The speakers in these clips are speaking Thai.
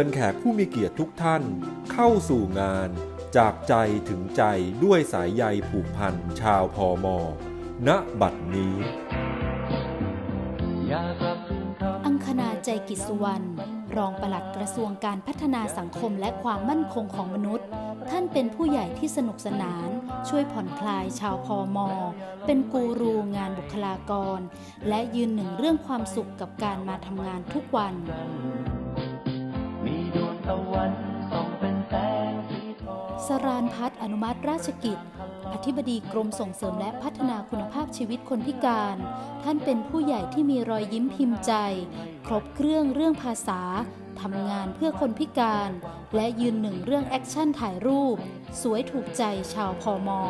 ขอเชิญแขกผู้มีเกียรติทุกท่าน เข้าสู่งาน จากใจถึงใจด้วยสายใยผูกพันชาวพอมอณบัดนี้ อังคณาใจกิจสุวรรณรองปลัดกระทรวงการพัฒนาสังคมและความมั่นคงของมนุษย์ ท่านเป็นผู้ใหญ่ที่สนุกสนาน ช่วยผ่อนคลายชาวพอมอ เป็นกูรูงานบุคลากร และยืนหนึ่งเรื่องความสุขกับการมาทำงานทุกวันมีด วงตะวันส่องเป็นแสงสีทองสรานพัฒน์อนุมัติราชกิจ อธิบดีกรมส่งเสริมและพัฒนาคุณภาพชีวิตคนพิการ ท่านเป็นผู้ใหญ่ที่มีรอยยิ้มพิมพ์ใจ ครบเครื่องเรื่องภาษาทำงานเพื่อคนพิการ และยืนหนึ่งเรื่องแอคชั่นถ่ายรูป สวยถูกใจชาวพอมอ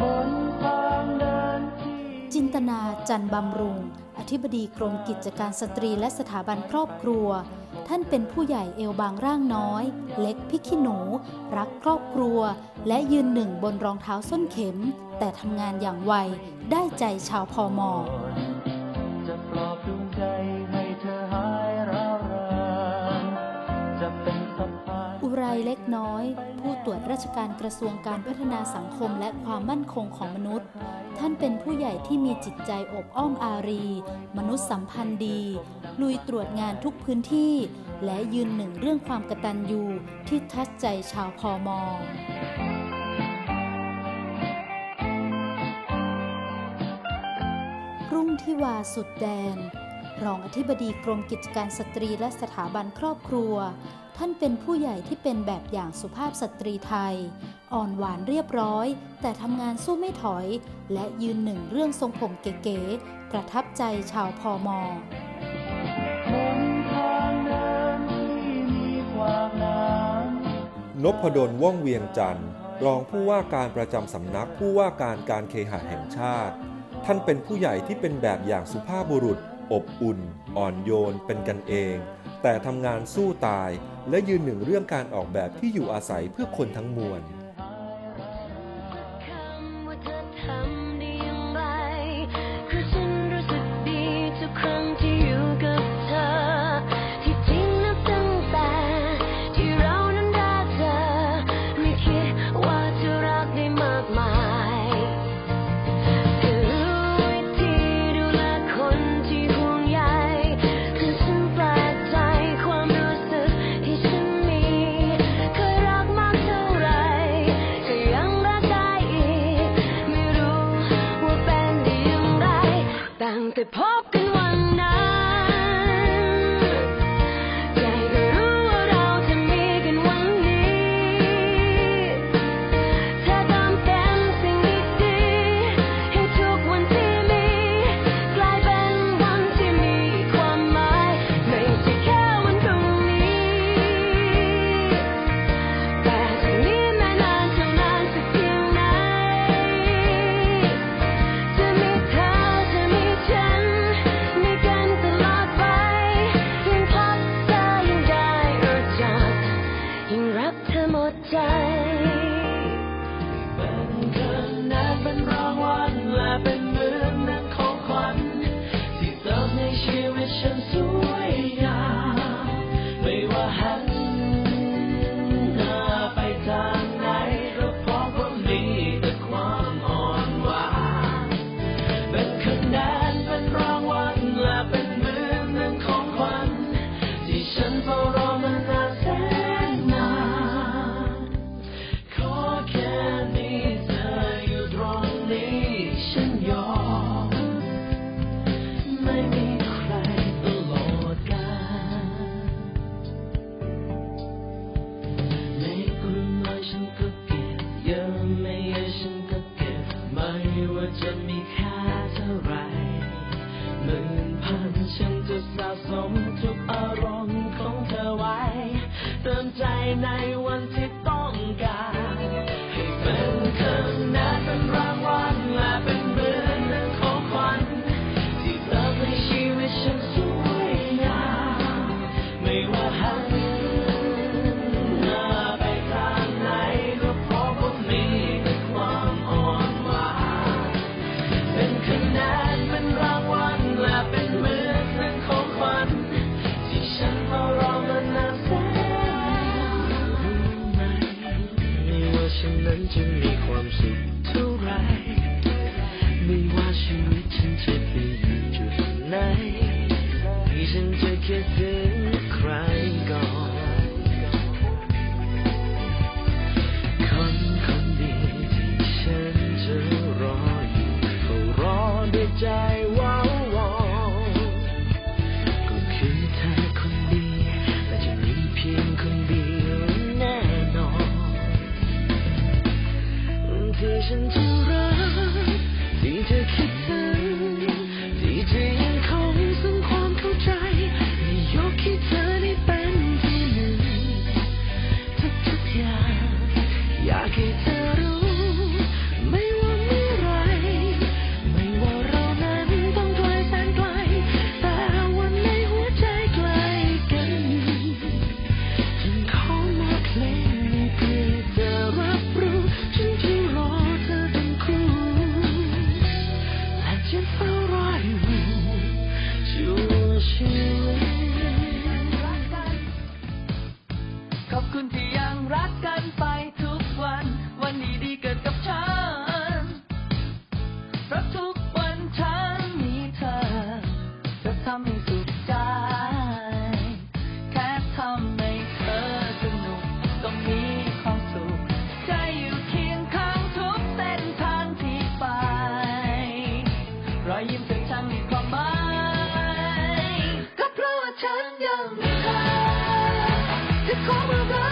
บนทางเดินที่จินตนาจันบำรุง อธิบดีกรมกิจการสตรีและสถาบันครอบครัว ท่านเป็นผู้ใหญ่เอวบางร่างน้อย เล็กพิกขี้หนู รักครอบครัว และยืนหนึ่งบนรองเท้าส้นเข็ม แต่ทำงานอย่างไว ได้ใจชาวพอมอานอุไรเล็กน้อย ผู้ตรวจราชการกระทรวงการพัฒนาสังคมและความมั่นคงของมนุษย์ ท่านเป็นผู้ใหญ่ที่มีจิตใจอบอ้อมอารี มนุษยสัมพันธ์ดี ลุยตรวจงานทุกพื้นที่ และยืนหนึ่งเรื่องความกตัญญูที่ทัดใจชาวพอมอรุ่งทิวาสุดแดน รองอธิบดีกรมกิจการสตรีและสถาบันครอบครัว ท่านเป็นผู้ใหญ่ที่เป็นแบบอย่างสุภาพสตรีไทย อ่อนหวานเรียบร้อย แต่ทำงานสู้ไม่ถอย และยืนหนึ่งเรื่องทรงผมเก๋ๆประทับใจชาวพอมอนพดลว่องเวียงจันทร์รองผู้ว่าการประจำสำนักผู้ว่าการการเคหะแห่งชาติ ท่านเป็นผู้ใหญ่ที่เป็นแบบอย่างสุภาพบุรุษ อบอุ่น อ่อนโยน เป็นกันเอง แต่ทำงานสู้ตายและยืนหนึ่งเรื่องการออกแบบที่อยู่อาศัยเพื่อคนทั้งมวล ง อยยิ้มของฉันมีความหมายก็เพราะว่าฉันยังมีเธอจะขอมารัก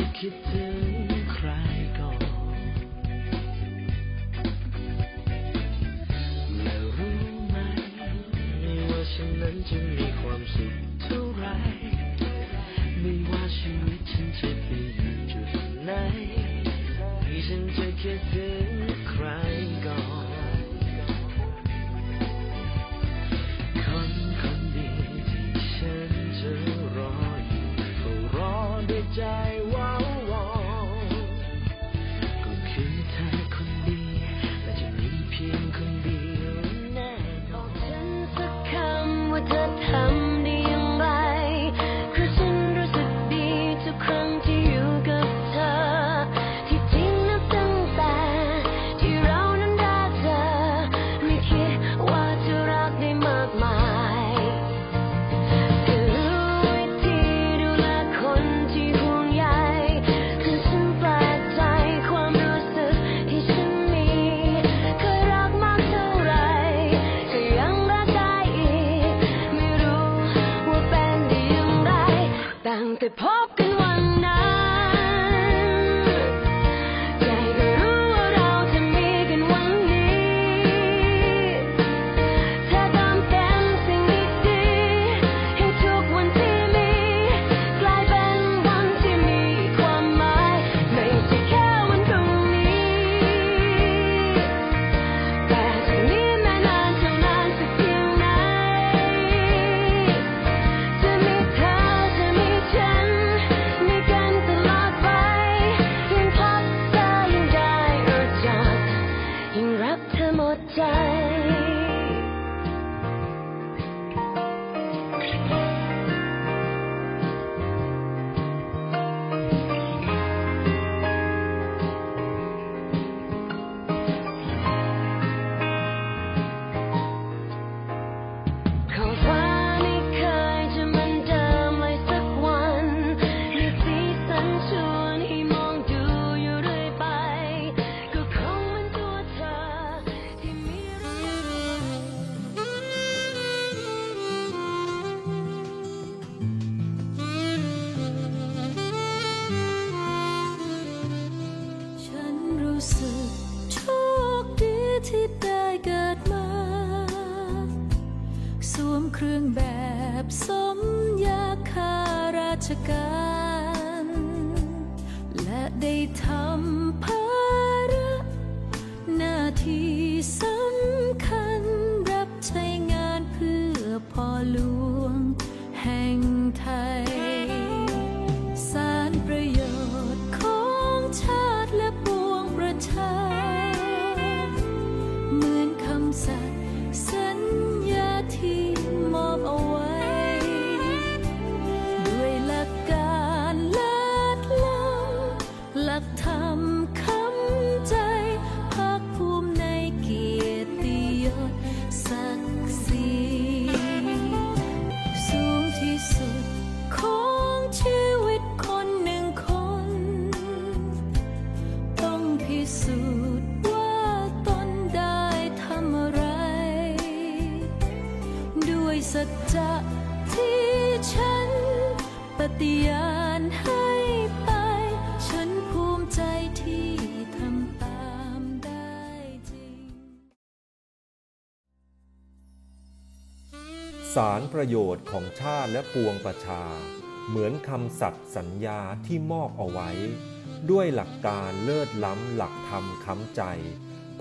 ที่คิดถึงใครก่อนและรู้ไหมว่าฉันนั้นจะมีความสุขเท่าไร ไม่ว่าชีวิตฉันจะไปอยู่จุไหน ฉันจะคิดถึงใคร The Pop ครื่องแบบสมยาคาราชการ สูจน์ว่าตนได้ทำอะไร ด้วยสัจจะที่ฉันปฏิญาณให้ไป ฉันภูมิใจที่ทำตามได้จริง สารประโยชน์ของชาติและปวงประชา เหมือนคำสัตย์สัญญาที่มอบเอาไว้ ด้วยหลักการเลิศล้ำหลักธรรมค้ำใจ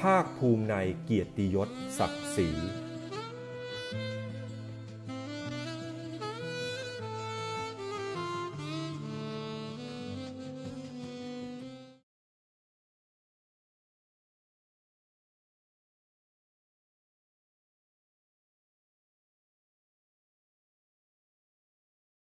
ภาคภูมิในเกียรติยศศักดิ์ศรี